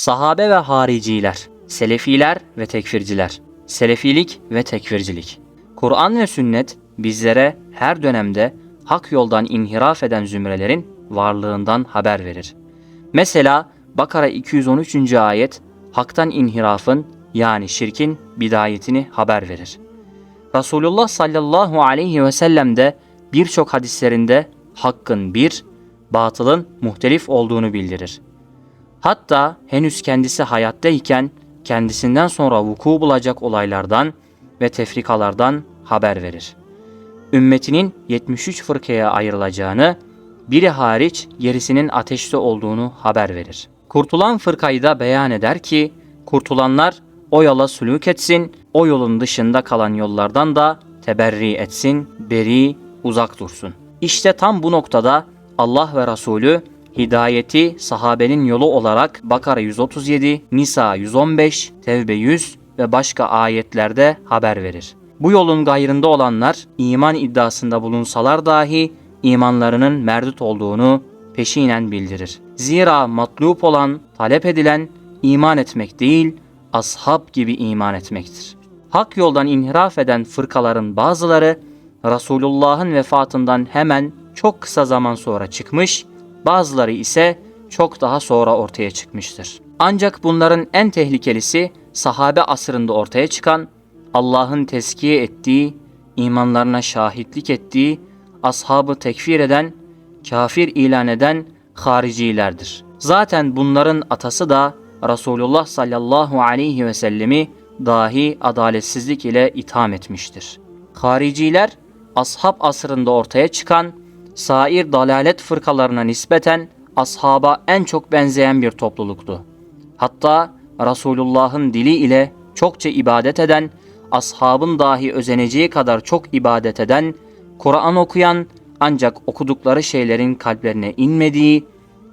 Sahabe ve hariciler, selefiler ve tekfirciler, selefilik ve tekfircilik. Kur'an ve sünnet bizlere her dönemde hak yoldan inhiraf eden zümrelerin varlığından haber verir. Mesela Bakara 213. ayet haktan inhirafın yani şirkin bidayetini haber verir. Resulullah sallallahu aleyhi ve sellem de birçok hadislerinde hakkın bir, batılın muhtelif olduğunu bildirir. Hatta henüz kendisi hayattayken kendisinden sonra vuku bulacak olaylardan ve tefrikalardan haber verir. Ümmetinin 73 fırkaya ayrılacağını, biri hariç gerisinin ateşte olduğunu haber verir. Kurtulan fırkayı da beyan eder ki, kurtulanlar o yola sülük etsin, o yolun dışında kalan yollardan da teberri etsin, beri, uzak dursun. İşte tam bu noktada Allah ve Resulü hidayeti sahabenin yolu olarak Bakara 137, Nisa 115, Tevbe 100 ve başka ayetlerde haber verir. Bu yolun gayrında olanlar iman iddiasında bulunsalar dahi imanlarının merdut olduğunu peşinen bildirir. Zira matlup olan, talep edilen iman etmek değil, ashab gibi iman etmektir. Hak yoldan inhiraf eden fırkaların bazıları Resulullah'ın vefatından hemen çok kısa zaman sonra çıkmış, bazıları ise çok daha sonra ortaya çıkmıştır. Ancak bunların en tehlikelisi sahabe asrında ortaya çıkan, Allah'ın teskiye ettiği, imanlarına şahitlik ettiği, ashabı tekfir eden, kafir ilan eden haricilerdir. Zaten bunların atası da Resulullah sallallahu aleyhi ve sellemi dahi adaletsizlik ile itham etmiştir. Hariciler ashab asrında ortaya çıkan sair dalalet fırkalarına nispeten ashaba en çok benzeyen bir topluluktu. Hatta Resulullah'ın dili ile çokça ibadet eden, ashabın dahi özeneceği kadar çok ibadet eden, Kur'an okuyan ancak okudukları şeylerin kalplerine inmediği,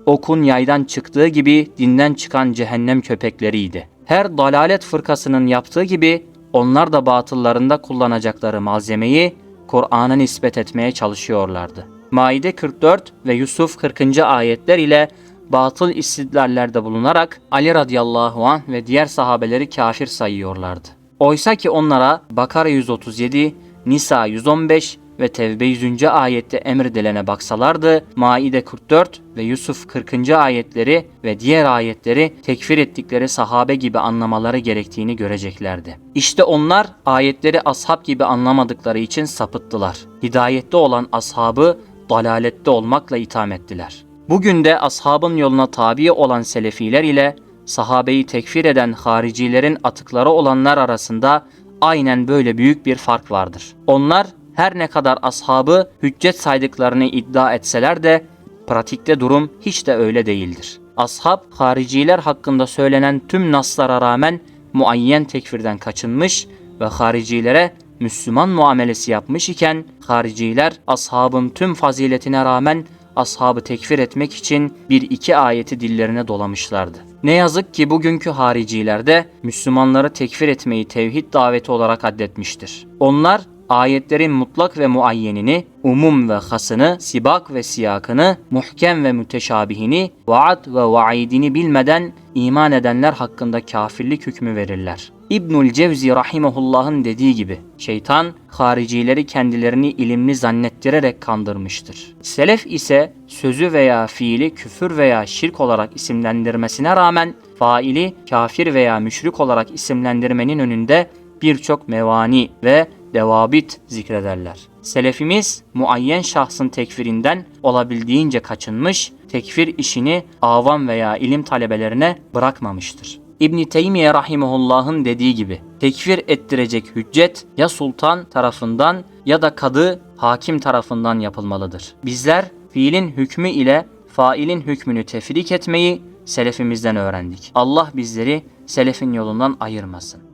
okun yaydan çıktığı gibi dinden çıkan cehennem köpekleriydi. Her dalalet fırkasının yaptığı gibi onlar da batıllarında kullanacakları malzemeyi Kur'an'a nispet etmeye çalışıyorlardı. Maide 44 ve Yusuf 40. ayetler ile batıl istidlallerde bulunarak Ali radıyallahu anh ve diğer sahabeleri kafir sayıyorlardı. Oysa ki onlara Bakara 137, Nisa 115 ve Tevbe 100. ayette emredilene baksalardı, Maide 44 ve Yusuf 40. ayetleri ve diğer ayetleri tekfir ettikleri sahabe gibi anlamaları gerektiğini göreceklerdi. İşte onlar ayetleri ashab gibi anlamadıkları için sapıttılar. Hidayette olan ashabı dalalette olmakla itham ettiler. Bugün de ashabın yoluna tabi olan selefiler ile sahabeyi tekfir eden haricilerin atıkları olanlar arasında aynen böyle büyük bir fark vardır. Onlar her ne kadar ashabı hüccet saydıklarını iddia etseler de pratikte durum hiç de öyle değildir. Ashab hariciler hakkında söylenen tüm naslara rağmen muayyen tekfirden kaçınmış ve haricilere Müslüman muamelesi yapmış iken hariciler ashabın tüm faziletine rağmen ashabı tekfir etmek için bir iki ayeti dillerine dolamışlardı. Ne yazık ki bugünkü hariciler de Müslümanları tekfir etmeyi tevhid daveti olarak addetmiştir. Onlar ayetlerin mutlak ve muayyenini, umum ve hasını, sibak ve siyakını, muhkem ve müteşabihini, vaat ve vaidini bilmeden iman edenler hakkında kafirlik hükmü verirler. İbnül Cevzi rahimehullah'ın dediği gibi şeytan haricileri kendilerini ilimli zannettirerek kandırmıştır. Selef ise sözü veya fiili küfür veya şirk olarak isimlendirmesine rağmen faili kafir veya müşrik olarak isimlendirmenin önünde birçok mevani ve devabit zikrederler. Selefimiz muayyen şahsın tekfirinden olabildiğince kaçınmış, tekfir işini avam veya ilim talebelerine bırakmamıştır. İbn Teymiye rahimehullah'ın dediği gibi tekfir ettirecek hüccet ya sultan tarafından ya da kadı hakim tarafından yapılmalıdır. Bizler fiilin hükmü ile failin hükmünü tefrik etmeyi selefimizden öğrendik. Allah bizleri selefin yolundan ayırmasın.